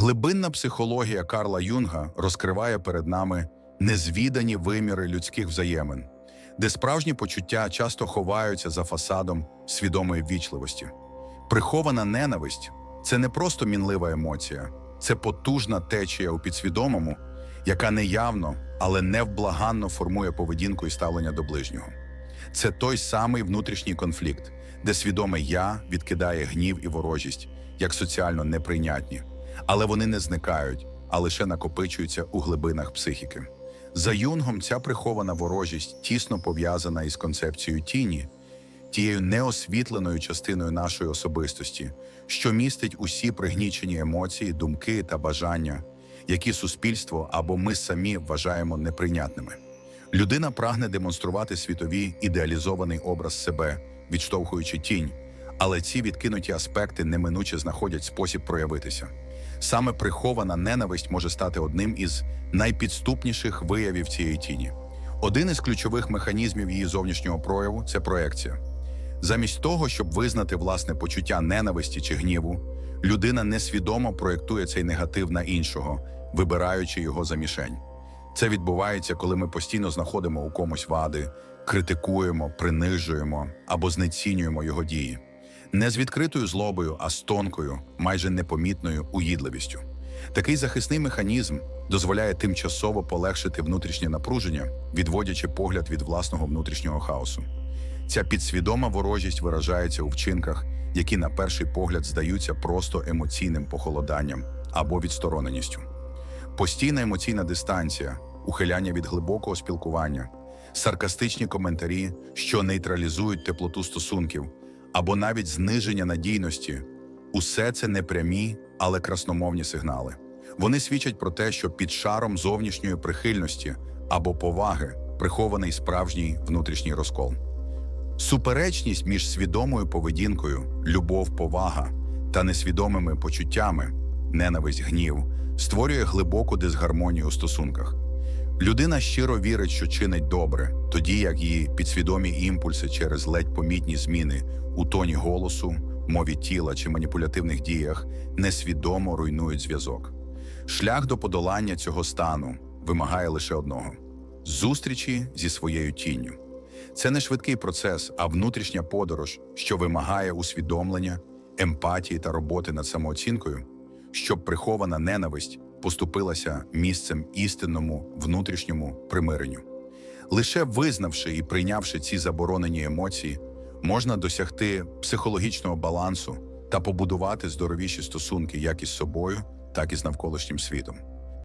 Глибинна психологія Карла Юнга розкриває перед нами незвідані виміри людських взаємин, де справжні почуття часто ховаються за фасадом свідомої ввічливості. Прихована ненависть це не просто мінлива емоція, це потужна течія у підсвідомому, яка неявно, але невблаганно формує поведінку і ставлення до ближнього. Це той самий внутрішній конфлікт, де свідоме я відкидає гнів і ворожість як соціально неприйнятні, але вони не зникають, а лише накопичуються у глибинах психіки. За юнгом ця прихована ворожість тісно пов'язана із концепцією тіні, тією неосвітленою частиною нашої особистості, що містить усі пригнічені емоції, думки та бажання, які суспільство або ми самі вважаємо неприйнятними. Людина прагне демонструвати світові ідеалізований образ себе, відштовхуючи тінь, але ці відкинуті аспекти неминуче знаходять спосіб проявитися. Саме прихована ненависть може стати одним із найпідступніших виявів цієї тіні. Один із ключових механізмів її зовнішнього прояву це проекція. Замість того, щоб визнати власне почуття ненависті чи гніву, людина несвідомо проєктує цей негатив на іншого, вибираючи його за мішень. Це відбувається, коли ми постійно знаходимо у комусь вади, критикуємо, принижуємо або знецінюємо його дії. Не з відкритою злобою, а з тонкою, майже непомітною уїдливістю. Такий захисний механізм дозволяє тимчасово полегшити внутрішнє напруження, відводячи погляд від власного внутрішнього хаосу. Ця підсвідома ворожість виражається у вчинках, які на перший погляд здаються просто емоційним похолоданням або відстороненістю. Постійна емоційна дистанція, ухиляння від глибокого спілкування, саркастичні коментарі, що нейтралізують теплоту стосунків, або навіть зниження надійності усе це не прямі, але красномовні сигнали. Вони свідчать про те, що під шаром зовнішньої прихильності або поваги прихований справжній внутрішній розкол. Суперечність між свідомою поведінкою, любов, повага та несвідомими почуттями, ненависть, гнів, створює глибоку дисгармонію у стосунках. Людина щиро вірить, що чинить добре, тоді як її підсвідомі імпульси через ледь помітні зміни у тоні голосу, мові тіла чи маніпулятивних діях несвідомо руйнують зв'язок. Шлях до подолання цього стану вимагає лише одного зустрічі зі своєю тінню. Це не швидкий процес, а внутрішня подорож, що вимагає усвідомлення, емпатії та роботи над самооцінкою, щоб прихована ненависть поступилася місцем істинному внутрішньому примиренню. Лише визнавши і прийнявши ці заборонені емоції, можна досягти психологічного балансу та побудувати здоровіші стосунки як із собою, так і з навколишнім світом.